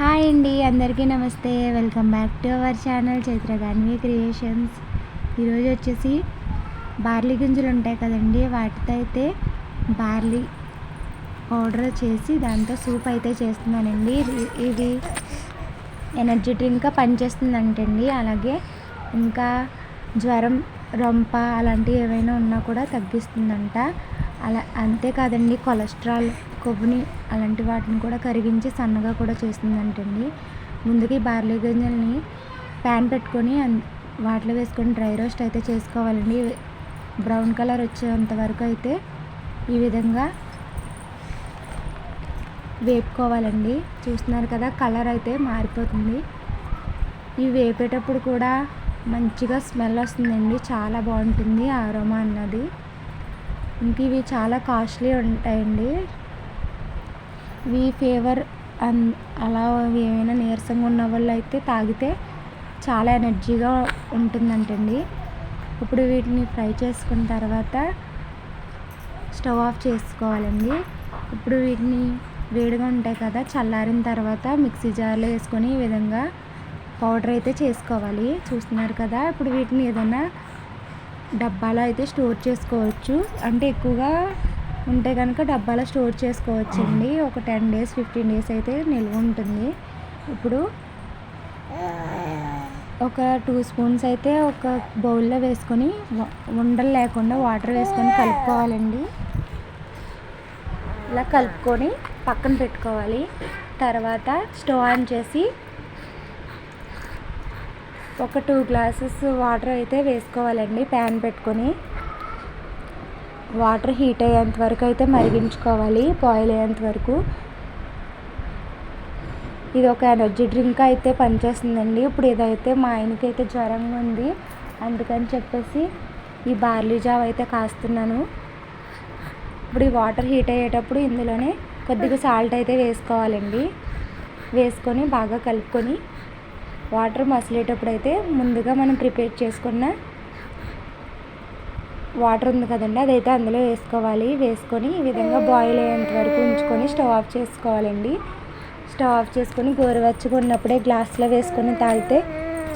Hi అండి అందరికీ నమస్తే. Welcome back to our channel Chaitra Ganvi creations ఈరోజు వచ్చేసి బార్లీ గింజలు ఉంటాయి కదండి వాటితో అయితే బార్లీ పౌడర్ చేసి దాంతో సూప్ అయితే చేస్తున్నానండి. ఇది- ఎనర్జీ డ్రింక్గా పనిచేస్తుందంటండి. అలాగే ఇంకా జ్వరం రొంప అలాంటివి ఏవైనా ఉన్నా కూడా తగ్గిస్తుందంట. అలా అంతేకాదండి కొలెస్ట్రాల్ కొవ్వుని అలాంటి వాటిని కూడా కరిగించి సన్నగా కూడా చేస్తుందంటండి. ముందుగా ఈ బార్లీ గింజల్ని ప్యాన్ పెట్టుకొని అన్- వాటిలో వేసుకొని డ్రై రోస్ట్ అయితే చేసుకోవాలండి. బ్రౌన్ కలర్ వచ్చేంత వరకు అయితే ఈ విధంగా వేపుకోవాలండి. చూస్తున్నారు కదా కలర్ అయితే మారిపోతుంది. ఇవి వేపేటప్పుడు కూడా మంచిగా స్మెల్ వస్తుందండి. చాలా బాగుంటుంది ఆరోమా అన్నది. ఇంకా ఇవి చాలా కాస్ట్లీ ఉంటాయండి. ఇవి ఫీవర్ అన్ అలా ఏమైనా నీరసంగా ఉన్న వాళ్ళు అయితే తాగితే చాలా ఎనర్జీగా ఉంటుందంటండి. ఇప్పుడు వీటిని ఫ్రై చేసుకున్న తర్వాత స్టవ్ ఆఫ్ చేసుకోవాలండి. ఇప్పుడు వీటిని వేడిగా ఉంటాయి కదా చల్లారిన తర్వాత మిక్సీ జార్లో వేసుకొని ఈ విధంగా పౌడర్ అయితే చేసుకోవాలి. చూస్తున్నారు కదా ఇప్పుడు వీటిని ఏదైనా డబ్బాలో అయితే స్టోర్ చేసుకోవచ్చు. అంటే ఎక్కువగా ఉంటే కనుక డబ్బాలో స్టోర్ చేసుకోవచ్చండి. ఒక టెన్ డేస్ ఫిఫ్టీన్ డేస్ అయితే నిల్వ ఉంటుంది. ఇప్పుడు ఒక టూ స్పూన్స్ అయితే ఒక బౌల్లో వేసుకొని ఉండలు లేకుండా వాటర్ వేసుకొని కలుపుకోవాలండి. ఇలా కలుపుకొని పక్కన పెట్టుకోవాలి. తర్వాత స్టవ్ ఆన్ చేసి ఒక టూ గ్లాసెస్ వాటర్ అయితే వేసుకోవాలండి ప్యాన్ పెట్టుకొని. వాటర్ హీట్ అయ్యేంత వరకు అయితే మరిగించుకోవాలి బాయిల్ అయ్యేంత వరకు. ఇది ఒక ఎనర్జీ డ్రింక్ అయితే పనిచేస్తుందండి. ఇప్పుడు ఇదైతే మా ఆయనకి అయితే జ్వరంగా ఉంది. అందుకని చెప్పేసి ఈ బార్లీ జావ్ అయితే కాస్తున్నాను. ఇప్పుడు ఈ వాటర్ హీట్ అయ్యేటప్పుడు ఇందులోనే కొద్దిగా సాల్ట్ అయితే వేసుకోవాలండి. వేసుకొని బాగా కలుపుకొని వాటర్ మసిలేటప్పుడు అయితే ముందుగా మనం ప్రిపేర్ చేసుకున్న వాటర్ ఉంది కదండి అదైతే అందులో వేసుకోవాలి. వేసుకొని ఈ విధంగా బాయిల్ అయ్యేంత వరకు ఉంచుకొని స్టవ్ ఆఫ్ చేసుకోవాలండి. స్టవ్ ఆఫ్ చేసుకొని గోరువెచ్చగా ఉన్నప్పుడే గ్లాస్లో వేసుకొని తాగితే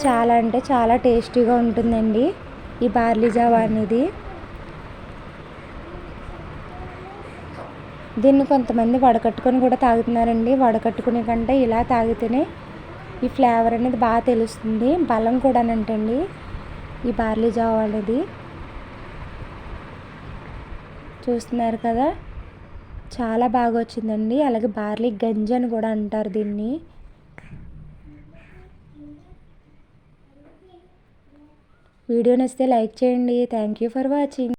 చాలా అంటే చాలా టేస్టీగా ఉంటుందండి ఈ బార్లీ జావా అనేది. దీన్ని కొంతమంది వడకట్టుకొని కూడా తాగుతున్నారండి. వడకట్టుకునే కంటే ఇలా తాగితేనే ఈ ఫ్లేవర్ అనేది బాగా తెలుస్తుంది. బలం కూడా అంటండి ఈ బార్లీ జావ అనేది. చూస్తున్నారు కదా? చాలా బాగా వచ్చిందండి. అలాగే బార్లీ గంజి అని కూడా అంటారు దీన్ని. వీడియో నచ్చితే లైక్ చేయండి. Thank you for watching.